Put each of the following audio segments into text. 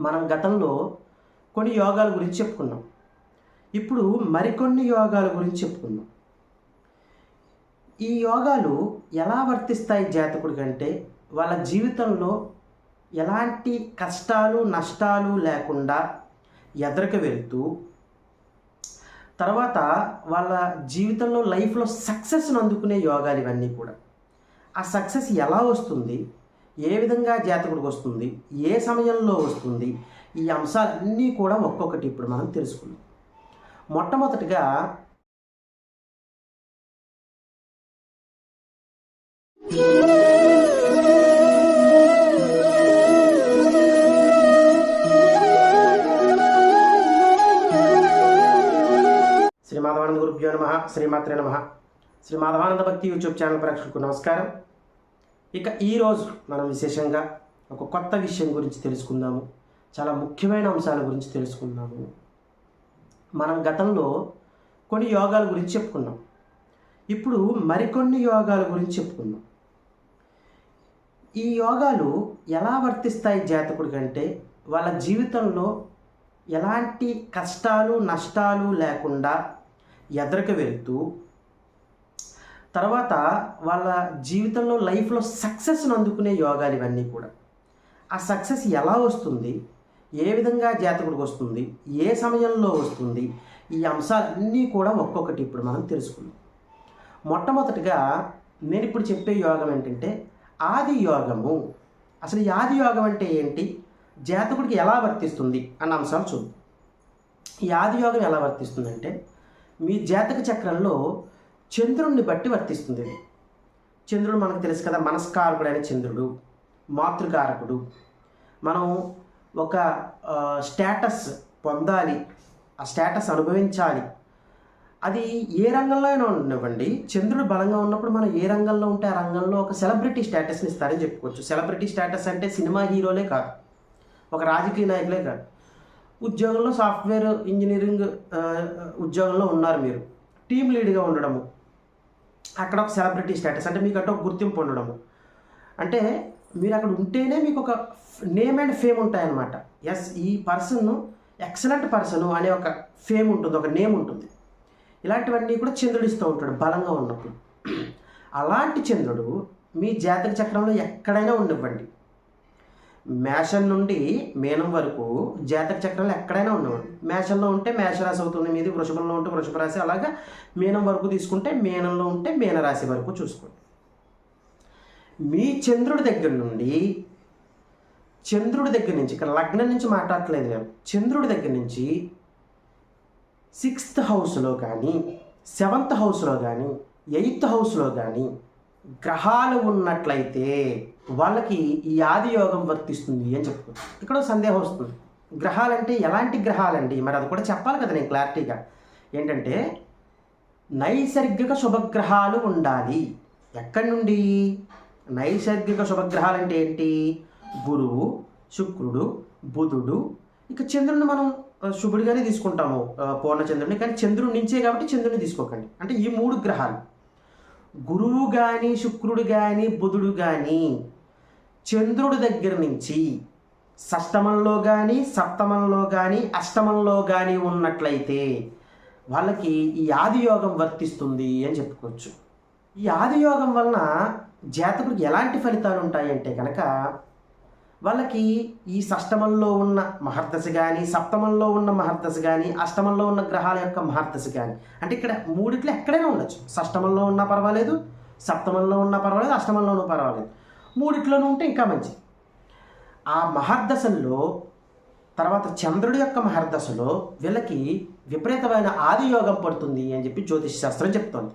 మనం గతంలో కొన్ని యోగాల గురించి చెప్పుకున్నాం. ఇప్పుడు మరికొన్ని యోగాల గురించి చెప్పుకుందాం. ఈ యోగాలు ఎలా వర్తిస్తాయి జాతకుడికి అంటే వాళ్ళ జీవితంలో ఎలాంటి కష్టాలు నష్టాలు లేకుండా ఎదరికి వెళ్తూ తర్వాత వాళ్ళ జీవితంలో లైఫ్లో సక్సెస్ను అందుకునే యోగాలు ఇవన్నీ కూడా. ఆ సక్సెస్ ఎలా వస్తుంది? ఏ విధంగా జాతకుడికి వస్తుంది ఏ సమయంలో వస్తుంది ఈ అంశాలన్నీ కూడా ఒక్కొక్కటి ఇప్పుడు మనం తెలుసుకుందాం. మొట్టమొదటిగా శ్రీ మాధవానంద గురుభ్యో నమ శ్రీమాత్రే నమ. శ్రీ మాధవానంద భక్తి యూట్యూబ్ ఛానల్ ప్రేక్షకులకు నమస్కారం. ఇక ఈరోజు మనం విశేషంగా ఒక కొత్త విషయం గురించి తెలుసుకుందాము. చాలా ముఖ్యమైన అంశాల గురించి తెలుసుకుందాము. మనం గతంలో కొన్ని యోగాల గురించి చెప్పుకున్నాం. ఇప్పుడు మరికొన్ని యోగాల గురించి చెప్పుకుందాం ఈ యోగాలు ఎలా వర్తిస్తాయి జాతకుడికి అంటే వాళ్ళ జీవితంలో ఎలాంటి కష్టాలు నష్టాలు లేకుండా ఎదరికి వెళ్తూ తర్వాత వాళ్ళ జీవితంలో లైఫ్లో సక్సెస్ను అందుకునే యోగాలు ఇవన్నీ కూడా. ఆ సక్సెస్ ఎలా వస్తుంది? ఏ విధంగా జాతకుడికి వస్తుంది? ఏ సమయంలో వస్తుంది? ఈ అంశాలన్నీ కూడా ఒక్కొక్కటి ఇప్పుడు మనం తెలుసుకుందాం. మొట్టమొదటిగా నేను ఇప్పుడు చెప్పే యోగం ఏంటంటే ఆది యోగము. అసలు ఈ ఆది యోగం అంటే ఏంటి? జాతకుడికి ఎలా వర్తిస్తుంది అన్న అంశాలు చూద్దాం. ఈ ఆది యోగం ఎలా వర్తిస్తుందంటే మీ జాతక చక్రంలో చంద్రుడిని బట్టి వర్తిస్తుంది ఇది. చంద్రుడు మనకు తెలుసు కదా మనస్కారకుడైన చంద్రుడు మాతృకారకుడు. మనం ఒక స్టేటస్ పొందాలి ఆ స్టేటస్ అనుభవించాలి. అది ఏ రంగంలో అయినా ఉండనివ్వండి. చంద్రుడు బలంగా ఉన్నప్పుడు మనం ఏ రంగంలో ఉంటే ఆ రంగంలో ఒక సెలబ్రిటీ స్టేటస్ని ఇస్తారని చెప్పుకోవచ్చు. సెలబ్రిటీ స్టేటస్ అంటే సినిమా హీరోలే కాదు. ఒక రాజకీయ నాయకులే కాదు. ఉద్యోగంలో సాఫ్ట్వేర్ ఇంజనీరింగ్ ఉద్యోగంలో ఉన్నారు మీరు. టీం లీడ్గా ఉండడము. అక్కడ ఒక సెలబ్రిటీ స్టేటస్ అంటే మీకు అంటే ఒక గుర్తింపు ఉండడము. అంటే మీరు అక్కడ ఉంటేనే మీకు ఒక నేమ్ అండ్ ఫేమ్ ఉంటాయన్నమాట. ఎస్ ఈ పర్సన్ ఎక్సలెంట్ పర్సన్ అనే ఒక ఫేమ్ ఉంటుంది ఒక నేమ్ ఉంటుంది. ఇలాంటివన్నీ కూడా చంద్రుడిస్తూ ఉంటాడు బలంగా ఉన్నప్పుడు. అలాంటి చంద్రుడు మీ జాతక చక్రంలో ఎక్కడైనా ఉండివ్వండి మేషం నుండి మీనం వరకు జాతక చక్రంలో ఎక్కడైనా ఉండవండి మేషంలో ఉంటే మేషరాశి అవుతుంది మీది వృషభంలో ఉంటే వృషభ రాశి అలాగా మీనం వరకు తీసుకుంటే మీనంలో ఉంటే మీనరాశి వరకు చూసుకోండి. మీ చంద్రుడి దగ్గర నుండి చంద్రుడి దగ్గర నుంచి ఇక్కడ లగ్నం నుంచి మాట్లాడట్లేదు నేను చంద్రుడి దగ్గర నుంచి సిక్స్త్ హౌస్లో కానీ సెవెంత్ హౌస్లో కానీ ఎయిత్ హౌస్లో కానీ గ్రహాలు ఉన్నట్లయితే వాళ్ళకి ఈ ఆది యోగం వర్తిస్తుంది అని చెప్పుకోవచ్చు ఇక్కడ సందేహం వస్తుంది. గ్రహాలంటే ఎలాంటి గ్రహాలండి? మరి అది కూడా చెప్పాలి కదా నేను క్లారిటీగా. ఏంటంటే నైసర్గిక శుభగ్రహాలు ఉండాలి. ఎక్కడి నుండి? నైసర్గిక శుభగ్రహాలు అంటే ఏంటి? గురువు శుక్రుడు బుధుడు. ఇక చంద్రుని మనం శుభుడిగానే తీసుకుంటాము. పూర్ణచంద్రుడిని. కానీ చంద్రుడి నుంచే కాబట్టి చంద్రుని తీసుకోకండి. అంటే ఈ మూడు గ్రహాలు. గురువు కానీ శుక్రుడు కానీ బుధుడు కానీ చంద్రుడి దగ్గర నుంచి షష్టమంలో కానీ సప్తమంలో కానీ అష్టమంలో కానీ ఉన్నట్లయితే వాళ్ళకి ఈ ఆదియోగం వర్తిస్తుంది అని చెప్పుకోవచ్చు. ఈ ఆదియోగం వలన జాతకుడికి ఎలాంటి ఫలితాలు ఉంటాయి అంటే కనుక వాళ్ళకి ఈ షష్టమంలో ఉన్న మహర్దశ కానీ సప్తమంలో ఉన్న మహర్దశ కానీ అష్టమంలో ఉన్న గ్రహాల యొక్క మహర్దశ కానీ అంటే ఇక్కడ మూడిట్లో ఎక్కడైనా ఉండొచ్చు. షష్టమంలో ఉన్నా పర్వాలేదు సప్తమంలో ఉన్నా పర్వాలేదు అష్టమంలోనూ పర్వాలేదు. మూడిట్లోనూ ఉంటే ఇంకా మంచిది. ఆ మహర్దశల్లో తర్వాత చంద్రుడి యొక్క మహర్దశలో వీళ్ళకి విపరీతమైన ఆదియోగం పడుతుంది అని చెప్పి జ్యోతిష్ శాస్త్రం చెప్తోంది.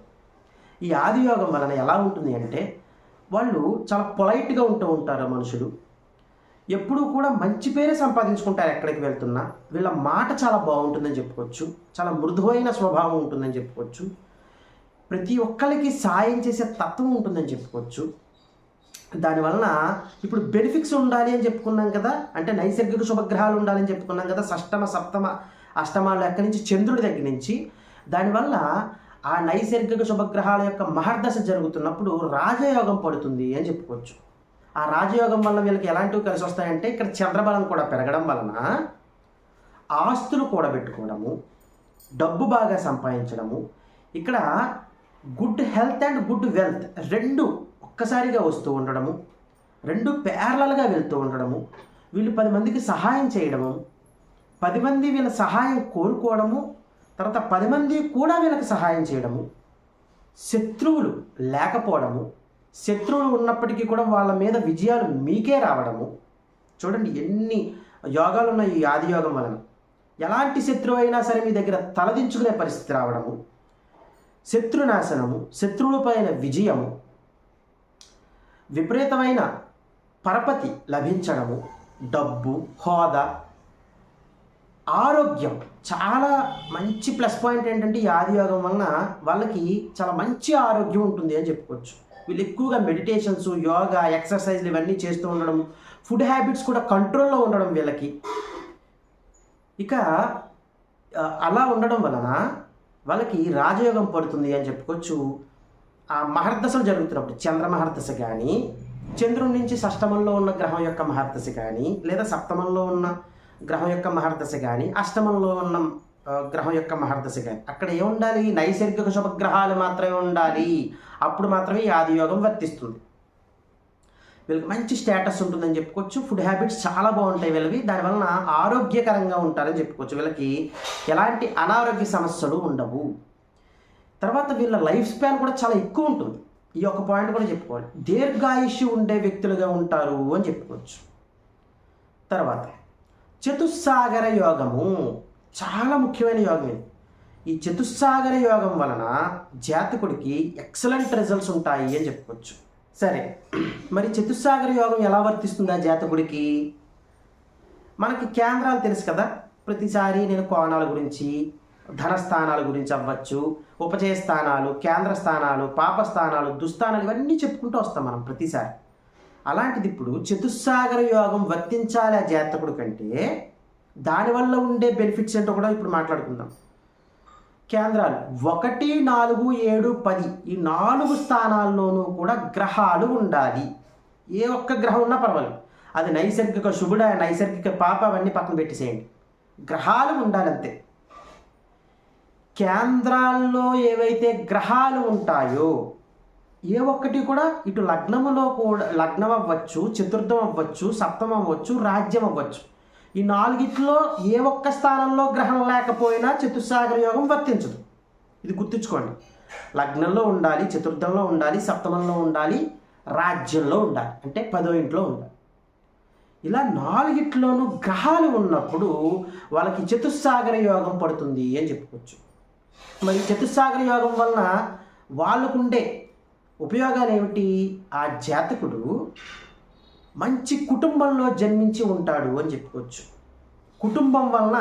ఈ ఆదియోగం వలన ఎలా ఉంటుంది అంటే వాళ్ళు చాలా పొలైట్గా ఉంటూ ఉంటారు మనుషులు. ఎప్పుడూ కూడా మంచి పేరే సంపాదించుకుంటారు ఎక్కడికి వెళ్తున్నా. వీళ్ళ మాట చాలా బాగుంటుందని చెప్పుకోవచ్చు. చాలా మృదువైన స్వభావం ఉంటుందని చెప్పుకోవచ్చు. ప్రతి ఒక్కరికి సాయం చేసే తత్వం ఉంటుందని చెప్పుకోవచ్చు. దానివలన ఇప్పుడు బెనిఫిట్స్ ఉండాలి అని చెప్పుకున్నాం కదా అంటే నైసర్గిక శుభగ్రహాలు ఉండాలని చెప్పుకున్నాం కదా షష్టమ సప్తమ అష్టమాలు ఎక్కడి నుంచి? చంద్రుడి దగ్గర నుంచి. దానివల్ల ఆ నైసర్గిక శుభగ్రహాల యొక్క మహర్దశ జరుగుతున్నప్పుడు రాజయోగం పడుతుంది అని చెప్పుకోవచ్చు. ఆ రాజయోగం వల్ల వీళ్ళకి ఎలాంటివి కలిసి వస్తాయంటే ఇక్కడ చంద్రబలం కూడా పెరగడం వలన ఆస్తులు కూడబెట్టుకోవడము డబ్బు బాగా సంపాదించడము ఇక్కడ good health and good wealth రెండు ఒక్కసారిగా వస్తూ ఉండడము రెండు ప్యారలల్గా వెళ్తూ ఉండడము వీళ్ళు పది మందికి సహాయం చేయడము పది మంది వీళ్ళ సహాయం కోరుకోవడము తర్వాత పది మంది కూడా వీళ్ళకి సహాయం చేయడము శత్రువులు లేకపోవడము శత్రువులు ఉన్నప్పటికీ కూడా వాళ్ళ మీద విజయాలు మీకే రావడము. చూడండి ఎన్ని యోగాలు ఉన్నాయి ఈ ఆదియోగం వలన. ఎలాంటి శత్రువు అయినా సరే మీ దగ్గర తలదించుకునే పరిస్థితి రావడము శత్రునాశనము శత్రువులపైన విజయము విపరీతమైన పరపతి లభించడము డబ్బు హోదా ఆరోగ్యం. చాలా మంచి ప్లస్ పాయింట్ ఏంటంటే ఈ ఆదియోగం వలన వాళ్ళకి చాలా మంచి ఆరోగ్యం ఉంటుంది అని చెప్పుకోవచ్చు. వీళ్ళు ఎక్కువగా మెడిటేషన్స్ యోగా ఎక్సర్సైజ్లు ఇవన్నీ చేస్తూ ఉండడం ఫుడ్ హ్యాబిట్స్ కూడా కంట్రోల్లో ఉండడం వీళ్ళకి. ఇక అలా ఉండడం వలన వాళ్ళకి రాజయోగం పడుతుంది అని చెప్పుకోవచ్చు. ఆ మహర్దశలు జరుగుతున్నప్పుడు చంద్ర మహర్దశ కానీ చంద్రుడి నుంచి షష్టమంలో ఉన్న గ్రహం యొక్క మహర్దశ కానీ లేదా సప్తమంలో ఉన్న గ్రహం యొక్క మహర్దశ కానీ అష్టమంలో ఉన్న గ్రహం యొక్క మహర్దశ కానీ అక్కడ ఏముండాలి? నైసర్గిక శుభగ్రహాలు మాత్రమే ఉండాలి. అప్పుడు మాత్రమే ఈ ఆదియోగం వర్తిస్తుంది. వీళ్ళకి మంచి స్టేటస్ ఉంటుందని చెప్పుకోవచ్చు. ఫుడ్ హ్యాబిట్స్ చాలా బాగుంటాయి వీళ్ళవి. దానివలన ఆరోగ్యకరంగా ఉంటారని చెప్పుకోవచ్చు. వీళ్ళకి ఎలాంటి అనారోగ్య సమస్యలు ఉండవు. తర్వాత వీళ్ళ లైఫ్ స్పాన్ కూడా చాలా ఎక్కువ ఉంటుంది. ఈ యొక్క పాయింట్ కూడా చెప్పుకోవాలి. దీర్ఘాయుష్యు ఉండే వ్యక్తులుగా ఉంటారు అని చెప్పుకోవచ్చు. తర్వాత చతుస్సాగర యోగము చాలా ముఖ్యమైన యోగం ఇది. ఈ చతుస్సాగర యోగం వలన జాతకుడికి ఎక్సలెంట్ రిజల్ట్స్ ఉంటాయి అని చెప్పుకోవచ్చు. సరే మరి చతుస్సాగర యోగం ఎలా వర్తిస్తుంది ఆ జాతకుడికి? మనకి కేంద్రాలు తెలుసు కదా. ప్రతిసారి నేను కోణాల గురించి ధనస్థానాల గురించి అవ్వచ్చు. ఉపచయ స్థానాలు కేంద్ర స్థానాలు పాప స్థానాలు దుస్థానాలు ఇవన్నీ చెప్పుకుంటూ వస్తాం మనం ప్రతిసారి. అలాంటిది ఇప్పుడు చతుస్సాగర యోగం వర్తించాలి ఆ జాతకుడు కంటే దానివల్ల ఉండే బెనిఫిట్స్ ఏంటో కూడా ఇప్పుడు మాట్లాడుకుందాం. కేంద్రాలు ఒకటి నాలుగు ఏడు పది ఈ నాలుగు స్థానాల్లోనూ కూడా గ్రహాలు ఉండాలి. ఏ ఒక్క గ్రహం ఉన్నా పర్వాలేదు. అది నైసర్గిక శుభుడ నైసర్గిక పాప అవన్నీ పక్కన పెట్టేసేయండి. గ్రహాలు ఉండాలి అంతే కేంద్రాల్లో ఏవైతే గ్రహాలు ఉంటాయో ఏ ఒక్కటి కూడా ఇటు లగ్నములో కూడా లగ్నం అవ్వచ్చు చతుర్థం అవ్వచ్చు సప్తమం అవ్వచ్చు రాజ్యం అవ్వచ్చు. ఈ నాలుగిట్లో ఏ ఒక్క స్థానంలో గ్రహం లేకపోయినా చతుస్సాగర యోగం వర్తించదు. ఇది గుర్తుంచుకోండి. లగ్నంలో ఉండాలి చతుర్థంలో ఉండాలి సప్తమంలో ఉండాలి రాజ్యంలో ఉండాలి. అంటే పదో ఇంట్లో ఉండాలి. ఇలా నాలుగిట్లోనూ గ్రహాలు ఉన్నప్పుడు వాళ్ళకి చతుస్సాగర యోగం పడుతుంది అని చెప్పుకోవచ్చు. మరి చతుస్సాగర యోగం వలన వాళ్ళకుండే ఉపయోగాలు ఏమిటి ఆ జాతకుడు మంచి కుటుంబంలో జన్మించి ఉంటాడు అని చెప్పుకోవచ్చు. కుటుంబం వలన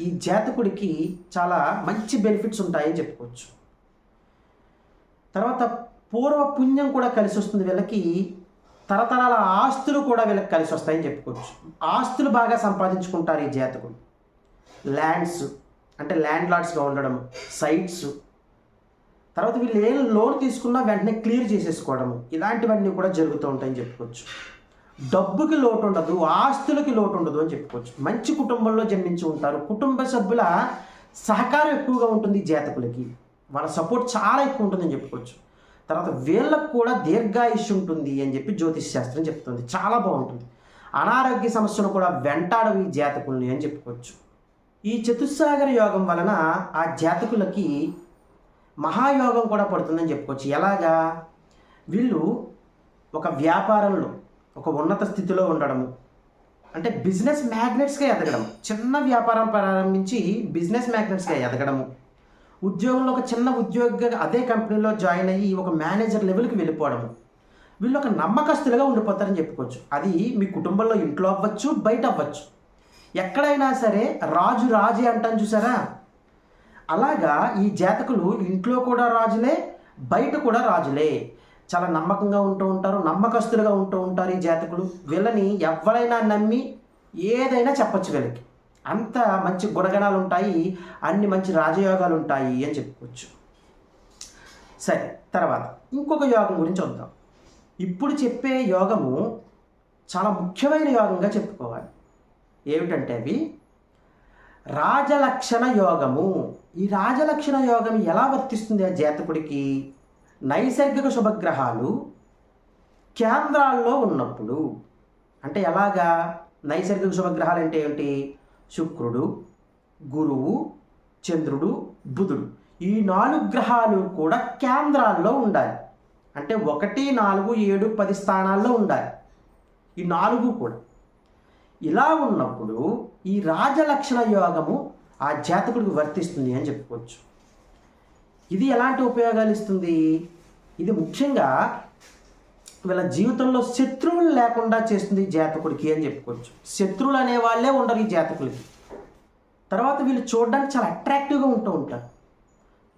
ఈ జాతకుడికి చాలా మంచి బెనిఫిట్స్ ఉంటాయని చెప్పుకోవచ్చు. తర్వాత పూర్వ పుణ్యం కూడా కలిసి వస్తుంది వీళ్ళకి తరతరాల ఆస్తులు కూడా వీళ్ళకి కలిసి వస్తాయని చెప్పుకోవచ్చు. ఆస్తులు బాగా సంపాదించుకుంటారు ఈ జాతకుడు. ల్యాండ్స్ అంటే ల్యాండ్ లార్డ్స్గా ఉండడం సైట్స్ తర్వాత వీళ్ళు ఏ లోన్ తీసుకున్నా వెంటనే క్లియర్ చేసేసుకోవడము. ఇలాంటివన్నీ కూడా జరుగుతూ ఉంటాయని చెప్పుకోవచ్చు. డబ్బుకి లోటు ఉండదు ఆస్తులకి లోటు ఉండదు అని చెప్పుకోవచ్చు. మంచి కుటుంబంలో జన్మించి ఉంటారు. కుటుంబ సభ్యుల సహకారం ఎక్కువగా ఉంటుంది జాతకులకి. వాళ్ళ సపోర్ట్ చాలా ఎక్కువ ఉంటుందని చెప్పుకోవచ్చు. తర్వాత వీళ్ళకు కూడా దీర్ఘాయుష్ ఉంటుంది అని చెప్పి జ్యోతిష్ శాస్త్రం చెప్తుంది. చాలా బాగుంటుంది. అనారోగ్య సమస్యలు కూడా వెంటాడవు ఈ జాతకుల్ని అని చెప్పుకోవచ్చు. ఈ చతుస్సాగర యోగం వలన ఆ జాతకులకి మహాయోగం కూడా పడుతుందని చెప్పుకోవచ్చు. ఎలాగా? వీళ్ళు ఒక వ్యాపారంలో ఒక ఉన్నత స్థితిలో ఉండడము అంటే బిజినెస్ మ్యాగ్నెట్స్గా ఎదగడం చిన్న వ్యాపారం ప్రారంభించి బిజినెస్ మ్యాగ్నెట్స్గా ఎదగడము. ఉద్యోగంలో ఒక చిన్న ఉద్యోగ అదే కంపెనీలో జాయిన్ అయ్యి ఒక మేనేజర్ లెవెల్కి వెళ్ళిపోవడము. వీళ్ళు ఒక నమ్మకస్తులుగా ఉండిపోతారని చెప్పుకోవచ్చు. అది మీ కుటుంబంలో ఇంట్లో అవ్వచ్చు బయట అవ్వచ్చు. ఎక్కడైనా సరే రాజు రాజే అంటాను చూసారా? అలాగా ఈ జాతకులు ఇంట్లో కూడా రాజులే బయట కూడా రాజులే. చాలా నమ్మకంగా ఉంటూ ఉంటారు నమ్మకస్తులుగా ఉంటూ ఉంటారు ఈ జాతకులు. వీళ్ళని ఎవరైనా నమ్మి ఏదైనా చెప్పొచ్చు వీళ్ళకి. అంత మంచి గుణగణాలు ఉంటాయి అన్ని మంచి రాజయోగాలు ఉంటాయి అని చెప్పుకోవచ్చు. సరే తర్వాత ఇంకొక యోగం గురించి వద్దాం ఇప్పుడు చెప్పే యోగము చాలా ముఖ్యమైన యోగంగా చెప్పుకోవాలి. ఏమిటంటే అవి? రాజలక్షణ యోగము. ఈ రాజలక్షణ యోగం ఎలా వర్తిస్తుంది ఆ జాతకుడికి? నైసర్గిక శుభగ్రహాలు కేంద్రాల్లో ఉన్నప్పుడు. అంటే ఎలాగా? నైసర్గిక శుభగ్రహాలు అంటే ఏమిటి? శుక్రుడు గురువు చంద్రుడు బుధుడు. ఈ నాలుగు గ్రహాలు కూడా కేంద్రాల్లో ఉండాలి. అంటే ఒకటి నాలుగు ఏడు పది స్థానాల్లో ఉండాలి. ఈ నాలుగు కూడా. ఇలా ఉన్నప్పుడు ఈ రాజలక్షణ యోగము ఆ జాతకుడికి వర్తిస్తుంది అని చెప్పుకోవచ్చు. ఇది ఎలాంటి ఉపయోగాలు ఇస్తుంది? ఇది ముఖ్యంగా వీళ్ళ జీవితంలో శత్రువులు లేకుండా చేస్తుంది జాతకుడికి అని చెప్పుకోవచ్చు. శత్రువులు అనే వాళ్ళే ఉండరు ఈ జాతకులకి. తర్వాత వీళ్ళు చూడడానికి చాలా అట్రాక్టివ్గా ఉంటూ ఉంటారు.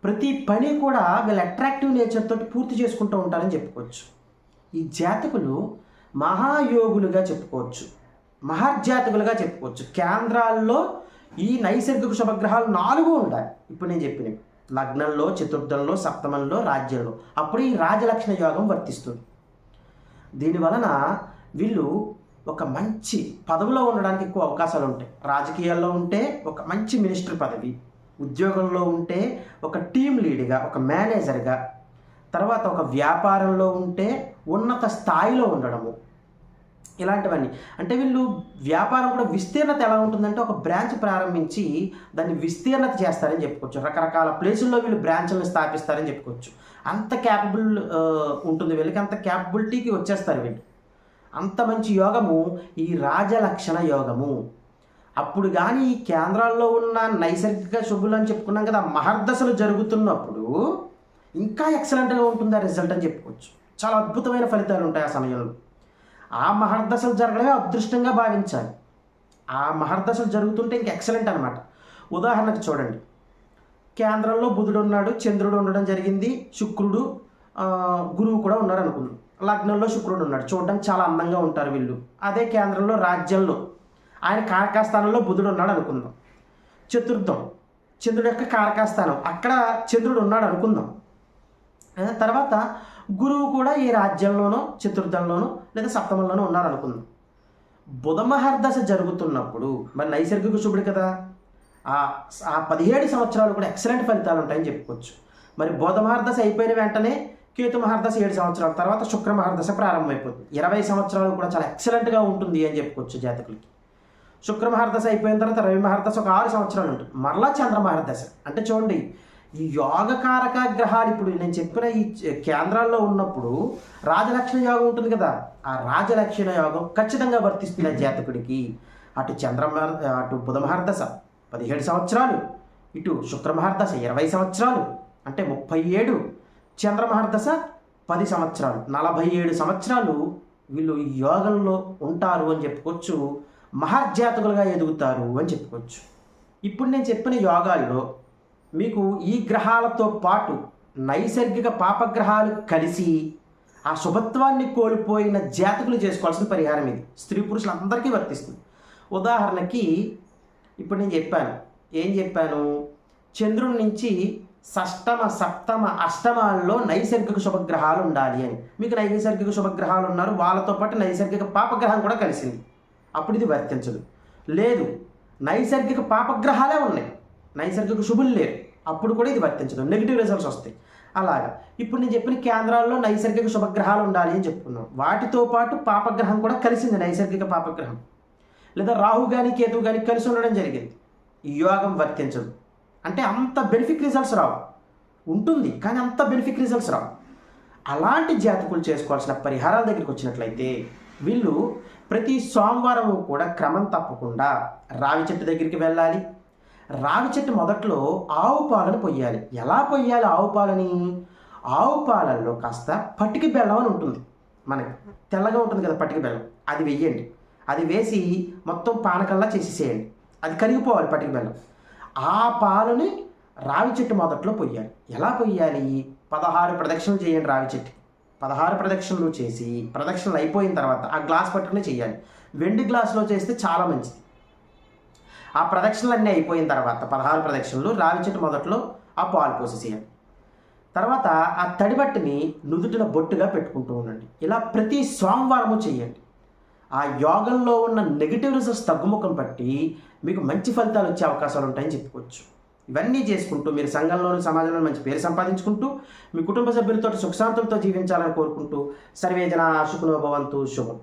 ప్రతి పని కూడా వీళ్ళ అట్రాక్టివ్ నేచర్ తోటి పూర్తి చేసుకుంటూ ఉంటారని చెప్పుకోవచ్చు. ఈ జాతకులు మహాయోగులుగా చెప్పుకోవచ్చు. మహర్జాతకులుగా చెప్పుకోవచ్చు. కేంద్రాల్లో ఈ నైసర్గిక శుభగ్రహాలు నాలుగు ఉంటాయి. ఇప్పుడు నేను చెప్పినవి లగ్నంలో చతుర్థంలో సప్తమంలో రాజ్యంలో. అప్పుడు ఈ రాజలక్షణ యోగం వర్తిస్తుంది. దీని వలన వీళ్ళు ఒక మంచి పదవిలో ఉండడానికి ఎక్కువ అవకాశాలు ఉంటాయి. రాజకీయాల్లో ఉంటే ఒక మంచి మినిస్టర్ పదవి ఉద్యోగంలో ఉంటే ఒక టీం లీడ్గా ఒక మేనేజర్గా తర్వాత ఒక వ్యాపారంలో ఉంటే ఉన్నత స్థాయిలో ఉండడము ఇలాంటివన్నీ. అంటే వీళ్ళు వ్యాపారం కూడా విస్తీర్ణత ఎలా ఉంటుందంటే ఒక బ్రాంచ్ ప్రారంభించి దాన్ని విస్తీర్ణత చేస్తారని చెప్పుకోవచ్చు. రకరకాల ప్లేసుల్లో వీళ్ళు బ్రాంచ్లను స్థాపిస్తారని చెప్పుకోవచ్చు. అంత క్యాపబుల్ ఉంటుంది. వీళ్ళకి అంత క్యాపబిలిటీకి వచ్చేస్తారు వీళ్ళు. అంత మంచి యోగము ఈ రాజలక్షణ యోగము. అప్పుడు కానీ ఈ కేంద్రాల్లో ఉన్న నైసర్గిక శుభులు అని చెప్పుకున్నాం కదా మహర్దశలు జరుగుతున్నప్పుడు ఇంకా ఎక్సలెంట్గా ఉంటుంది ఆ రిజల్ట్ అని చెప్పుకోవచ్చు. చాలా అద్భుతమైన ఫలితాలు ఉంటాయి ఆ సమయంలో. ఆ మహర్దశలు జరగడమే అదృష్టంగా భావించాలి. ఆ మహర్దశలు జరుగుతుంటే ఇంక ఎక్సలెంట్ అనమాట ఉదాహరణకు చూడండి. కేంద్రంలో బుధుడు ఉన్నాడు చంద్రుడు ఉండడం జరిగింది శుక్రుడు గురువు కూడా ఉన్నారు అనుకుందాం. లగ్నంలో శుక్రుడు ఉన్నాడు. చూడడానికి చాలా అందంగా ఉంటారు వీళ్ళు. అదే కేంద్రంలో రాజ్యంలో ఆయన కారకాస్థానంలో బుధుడు ఉన్నాడు అనుకుందాం. చతుర్థం. చంద్రుడు యొక్క కారకాస్థానం. అక్కడ చంద్రుడు ఉన్నాడు అనుకుందాం. తర్వాత గురువు కూడా ఈ రాజ్యంలోనో చతుర్థంలోనో లేదా సప్తమంలోనో ఉన్నారనుకుందాం. బుధమహర్దశ జరుగుతున్నప్పుడు మరి నైసర్గిక శుభుడు కదా ఆ ఆ పదిహేడు సంవత్సరాలు కూడా ఎక్సలెంట్ ఫలితాలు ఉంటాయని చెప్పుకోవచ్చు. మరి బుధ మహర్దశ అయిపోయిన వెంటనే కేతు మహర్దశ ఏడు సంవత్సరాల తర్వాత శుక్ర మహర్దశ ప్రారంభమైపోతుంది. ఇరవై సంవత్సరాలు కూడా చాలా ఎక్సలెంట్గా ఉంటుంది అని చెప్పుకోవచ్చు జాతకులకి. శుక్ర మహర్దశ అయిపోయిన తర్వాత రవి మహర్దశ ఒక ఆరు సంవత్సరాలు ఉంటుంది. మరలా చంద్ర మహర్దశ. అంటే చూడండి ఈ యోగకారక గ్రహాలు ఇప్పుడు నేను చెప్పిన ఈ కేంద్రాల్లో ఉన్నప్పుడు రాజలక్షణ యోగం ఉంటుంది కదా ఆ రాజలక్షణ యోగం ఖచ్చితంగా వర్తిస్తుంది ఆ జాతకుడికి. అటు చంద్రమహార్ అటు బుధమహర్దశ పదిహేడు సంవత్సరాలు ఇటు శుక్రమహర్దశ ఇరవై సంవత్సరాలు అంటే ముప్పై ఏడు చంద్రమహర్దశ పది సంవత్సరాలు నలభై ఏడు సంవత్సరాలు వీళ్ళు ఈ యోగంలో ఉంటారు అని చెప్పుకోవచ్చు. మహర్జాతకులుగా ఎదుగుతారు అని చెప్పుకోవచ్చు. ఇప్పుడు నేను చెప్పిన యోగాల్లో మీకు ఈ గ్రహాలతో పాటు నైసర్గిక పాపగ్రహాలు కలిసి ఆ శుభత్వాన్ని కోల్పోయిన జాతకులు చేసుకోవాల్సిన పరిహారం ఇది. స్త్రీ పురుషులందరికీ వర్తిస్తుంది. ఉదాహరణకి ఇప్పుడు నేను చెప్పాను. ఏం చెప్పాను? చంద్రుడి నుంచి షష్టమ సప్తమ అష్టమాల్లో నైసర్గిక శుభగ్రహాలు ఉండాలి అని. మీకు నైసర్గిక శుభగ్రహాలు ఉన్నారు వాళ్ళతో పాటు నైసర్గిక పాపగ్రహం కూడా కలిసింది. అప్పుడు ఇది వర్తించదు. లేదు నైసర్గిక పాపగ్రహాలే ఉన్నాయి. నైసర్గిక శుభులు లేరు. అప్పుడు కూడా ఇది వర్తించదు. నెగిటివ్ రిజల్ట్స్ వస్తాయి. అలాగా. ఇప్పుడు నేను చెప్పిన కేంద్రాల్లో నైసర్గిక శుభగ్రహాలు ఉండాలి అని చెప్పుకున్నాం. వాటితో పాటు పాపగ్రహం కూడా కలిసింది నైసర్గిక పాపగ్రహం. లేదా రాహు కానీ కేతు కానీ కలిసి ఉండడం జరిగింది. ఈ యోగం వర్తించదు. అంటే అంత బెనిఫిక్ రిజల్ట్స్ రావు. ఉంటుంది కానీ అంత బెనిఫిట్ రిజల్ట్స్ రావు. అలాంటి జాతకులు చేసుకోవాల్సిన పరిహారాల దగ్గరికి వచ్చినట్లయితే వీళ్ళు ప్రతి సోమవారం కూడా క్రమం తప్పకుండా రావి చెట్టు దగ్గరికి వెళ్ళాలి. రావి చెట్టు మొదట్లో ఆవు పాలను పొయ్యాలి. ఎలా పొయ్యాలి ఆవు పాలని? ఆవు పాలల్లో కాస్త పటికి బెల్లం అని ఉంటుంది. మనకి తెల్లగా ఉంటుంది కదా పటికి బెల్లం. అది వెయ్యండి అది వేసి మొత్తం పానకల్లా చేసేసేయండి. అది కరిగిపోవాలి పటికి బెల్లం. ఆ పాలని రావి చెట్టు మొదట్లో పొయ్యాలి. ఎలా పొయ్యాలి? పదహారు ప్రదక్షిణలు చేయండి రావి చెట్టు. పదహారు ప్రదక్షిణలు చేసి ప్రదక్షిణలు అయిపోయిన తర్వాత ఆ గ్లాస్ పట్టుకుని చేయాలి. వెండి గ్లాసులో చేస్తే చాలా మంచిది. ఆ ప్రదక్షిణలు అన్నీ అయిపోయిన తర్వాత పదహారు ప్రదక్షిణలు రావి చెట్టు మొదట్లో ఆ పాలు పోసేసేయాలి. తర్వాత ఆ తడిబట్టిని నుదుటిన బొట్టుగా పెట్టుకుంటూ ఉండండి. ఇలా ప్రతి సోమవారము చేయండి. ఆ యోగంలో ఉన్న నెగిటివ్ రిజల్ట్స్ తగ్గుముఖం పట్టి మీకు మంచి ఫలితాలు వచ్చే అవకాశాలు ఉంటాయని చెప్పుకోవచ్చు. ఇవన్నీ చేసుకుంటూ మీరు సంఘంలోని సమాజంలో మంచి పేరు సంపాదించుకుంటూ మీ కుటుంబ సభ్యులతో సుఖశాంతులతో జీవించాలని కోరుకుంటూ సర్వేజన సుఖనోభవంతు శుభం.